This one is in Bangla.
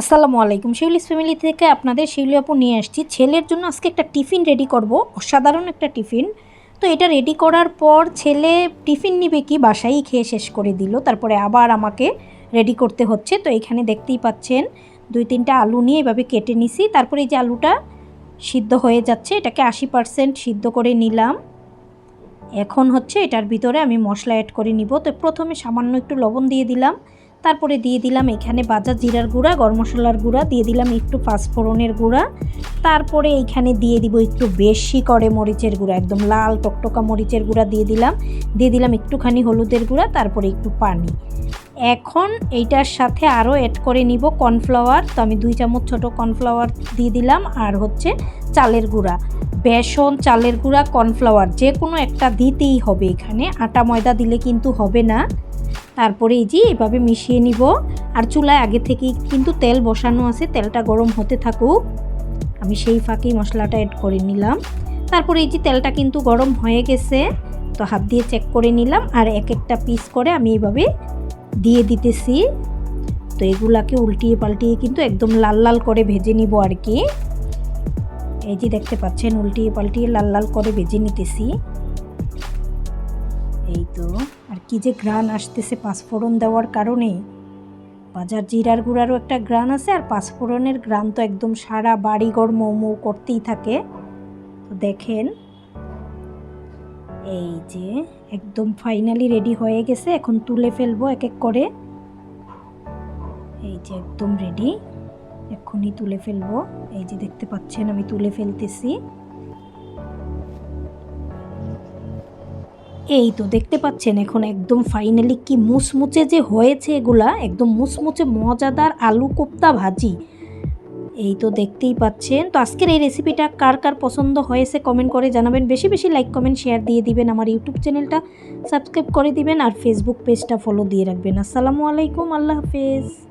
আসসালামু আলাইকুম। শিউলিস ফ্যামিলি থেকে আপনাদের শিউলি আপু নিয়ে আসছি। ছেলের জন্য আজকে একটা টিফিন রেডি করব। অসাধারণ একটা টিফিন। তো এটা রেডি করার পর ছেলে টিফিন নিবে কি বাসায়, খেয়ে শেষ করে দিল। তারপরে আবার আমাকে রেডি করতে হচ্ছে। তো এখানে দেখতেই পাচ্ছেন, দুই তিনটা আলু নিয়ে এভাবে কেটে নিছি। তারপরে এই যে আলুটা সিদ্ধ হয়ে যাচ্ছে, এটাকে আশি পারসেন্ট সিদ্ধ করে নিলাম। এখন হচ্ছে এটার ভিতরে আমি মশলা অ্যাড করে নিব। তো প্রথমে সামান্য একটু লবণ দিয়ে দিলাম। তারপরে দিয়ে দিলাম এখানে বাজা জিরার গুঁড়া, গরম মশলার গুঁড়া, দিয়ে দিলাম একটু পাঁচফোড়নের গুঁড়া। তারপরে এইখানে দিয়ে দিব একটু বেশি করে মরিচের গুঁড়া, একদম লাল টকটকা মরিচের গুঁড়া দিয়ে দিলাম। দিয়ে দিলাম একটুখানি হলুদের গুঁড়া, তারপরে একটু পানি। এখন এইটার সাথে আরও অ্যাড করে নিব কর্নফ্লাওয়ার তো আমি দুই চামচ ছোটো কর্নফ্লাওয়ার দিয়ে দিলাম, আর হচ্ছে চালের গুঁড়া। বেসন, চালের গুঁড়া, কর্নফ্লাওয়ার, যে কোনো একটা দিতেই হবে এখানে। আটা, ময়দা দিলে কিন্তু হবে না। তারপরে এই যে এভাবে মিশিয়ে নিব। আর চুলায় আগে থেকেই কিন্তু তেল বসানো আছে, তেলটা গরম হতে থাকুক। আমি সেই ফাঁকেই মশলাটা অ্যাড করে নিলাম। তারপরে এই যে তেলটা কিন্তু গরম হয়ে গেছে, তো হাত দিয়ে চেক করে নিলাম। আর এক একটা পিস করে আমি এইভাবে দিয়ে দিতেছি। তো এগুলাকে উল্টিয়ে পাল্টিয়ে কিন্তু একদম লাল লাল করে ভেজে নিব আর কি। এই যে দেখতে পাচ্ছেন, উল্টিয়ে পাল্টিয়ে লাল লাল করে ভেজে নিতেছি। এই তো, আর কি যে গ্রান আসতেছে পাঁচফোড়ন দেওয়ার কারণে। বাজার জিরার গুঁড়ারও একটা গ্রান আছে, আর পাঁচফোড়নের গ্রান তো একদম সারা বাড়িঘর মোমো করতেই থাকে। তো দেখেন, এই যে একদম ফাইনালি রেডি হয়ে গেছে, এখন তুলে ফেলব এক এক করে। এই যে একদম রেডি। এক্ষুনি তুলে ফেলব। এই যে দেখতে পাচ্ছেন, আমি তুলে ফেলতেছি। এই তো দেখতে পাচ্ছেন, এখন একদম ফাইনালি কি মুচমুচে যে হয়েছে এগুলা, একদম মুচমুচে মজাদার আলু কোপ্তা ভাজি। এই তো দেখতেই পাচ্ছেন। তো আজকের এই রেসিপিটা কার কার পছন্দ হয়েছে কমেন্ট করে জানাবেন। বেশি বেশি লাইক কমেন্ট শেয়ার দিয়ে দিবেন আমার ইউটিউব চ্যানেলটা সাবস্ক্রাইব করে দিবেন আর ফেসবুক পেজটা ফলো দিয়ে রাখবেন। আসসালামু আলাইকুম, আল্লাহ হাফেজ।